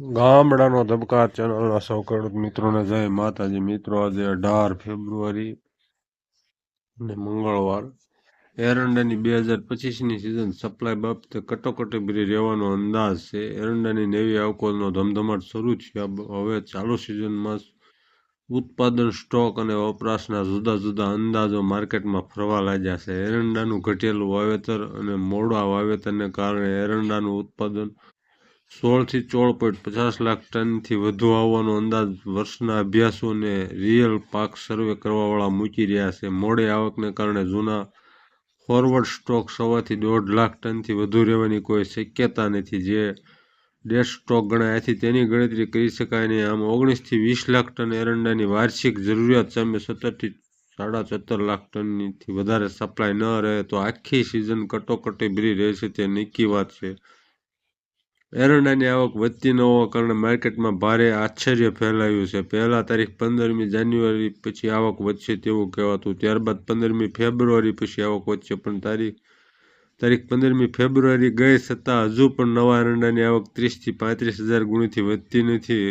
ગામડાનો ધબકાર ચેનલના સૌ મિત્રોને જય માતાજી. મિત્રો, આજે અઢાર ફેબ્રુઆરી અને મંગળવાર. એરંડાની બે હજાર પચીસની સિઝન સપ્લાય બાબતે કટોકટી ભરી રહેવાનો અંદાજ છે. એરંડાની નેવી આવકોનો ધમધમાટ શરૂ થયા હવે ચાલુ સિઝનમાં ઉત્પાદન, સ્ટોક અને વપરાશના જુદા જુદા અંદાજો માર્કેટમાં ફરવા લાગ્યા છે. એરંડાનું ઘટેલું વાવેતર અને મોડા વાવેતરને કારણે એરંડાનું ઉત્પાદન સોળથી ચોળ પોઈન્ટ પચાસ લાખ ટનથી વધુ આવવાનો અંદાજ વર્ષના અભ્યાસોને રિયલ પાક સર્વે કરવાવાળા મૂકી રહ્યા છે. મોડે આવકને કારણે જૂના ફોરવર્ડ સ્ટોક સવાથી દોઢ લાખ ટનથી વધુ રહેવાની કોઈ શક્યતા નથી. જે ડેડ સ્ટોક ગણાયાથી તેની ગણતરી કરી શકાય નહીં. આમ ઓગણીસથી વીસ લાખ ટન એરંડાની વાર્ષિક જરૂરિયાત સામે સત્તરથી સાડા સત્તર લાખ ટનથી વધારે સપ્લાય ન રહે તો આખી સિઝન કટોકટી ભરી રહેશે. તે નક્કી વાત છે. એરંડાની આવક વધતી ન હોવા કારણે માર્કેટમાં ભારે આશ્ચર્ય ફેલાયું છે. પહેલા તારીખ પંદરમી જાન્યુઆરી પછી આવક વધશે તેવું કહેવાતું, ત્યારબાદ પંદરમી ફેબ્રુઆરી પછી આવક વધશે. પણ તારીખ તારીખ પંદરમી ફેબ્રુઆરી ગઈ છતાં હજુ પણ નવા એરંડાની આવક ત્રીસથી પાંત્રીસ હજાર ગુણીથી વધતી નથી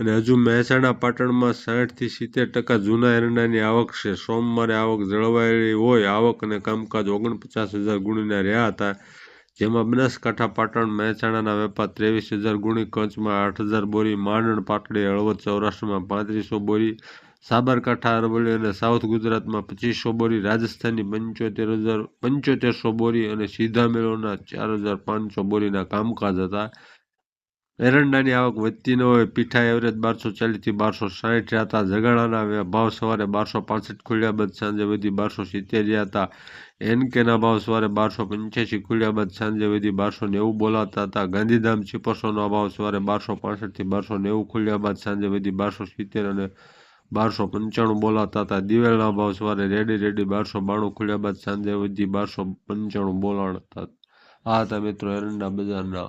અને હજુ મહેસાણા પાટણમાં સાઠથી સિત્તેર ટકા જૂના એરંડાની આવક છે. સોમવારે આવક જળવાયેલી હોય, આવક અને કામકાજ ઓગણપચાસ હજાર ગુણીના રહ્યા હતા. જેમાં બનાસકાંઠા પાટણ, મહેસાણાના વેપાર ત્રેવીસ હજાર, ગુણી કચ્છમાં આઠ હજાર બોરી, માંડણ, પાટડી, હળવદ સૌરાષ્ટ્રમાં પાંત્રીસો બોરી, સાબરકાંઠા, અરવલ્લી અને સાઉથ ગુજરાતમાં પચીસો બોરી, રાજસ્થાનની પંચોતેર હજાર, પંચોતેરસો બોરી અને સીધા મેળોના ચાર હજાર પાંચસો બોરીના કામકાજ હતા. એરંડાની આવક વધતી ન હોય પીઠા એવરેજ બારસો ચાલીસથી બારસો સાઠ રહ્યા હતા. જગાણાના ભાવ સવારે બારસો પાસઠ ખુલ્યા બાદ સાંજે વધી બારસો સિત્તેર રહ્યા હતા. એનકેના ભાવ સવારે બારસો પંચ્યાસી ખુલ્યા બાદ સાંજે વધી બારસો નેવું બોલાતા હતા. ગાંધીધામ ચીપસોનો ભાવ સવારે બારસો પાસઠથી બારસો નેવું ખુલ્યા બાદ સાંજે વધી બારસો સિત્તેર અને બારસો પંચાણું બોલાતા હતા. દિવેલના ભાવ સવારે રેડી રેડી બારસો બાણું ખુલ્યા બાદ સાંજે વધી બારસો પંચાણું બોલાતા આ હતા મિત્રો, એરંડા બજારના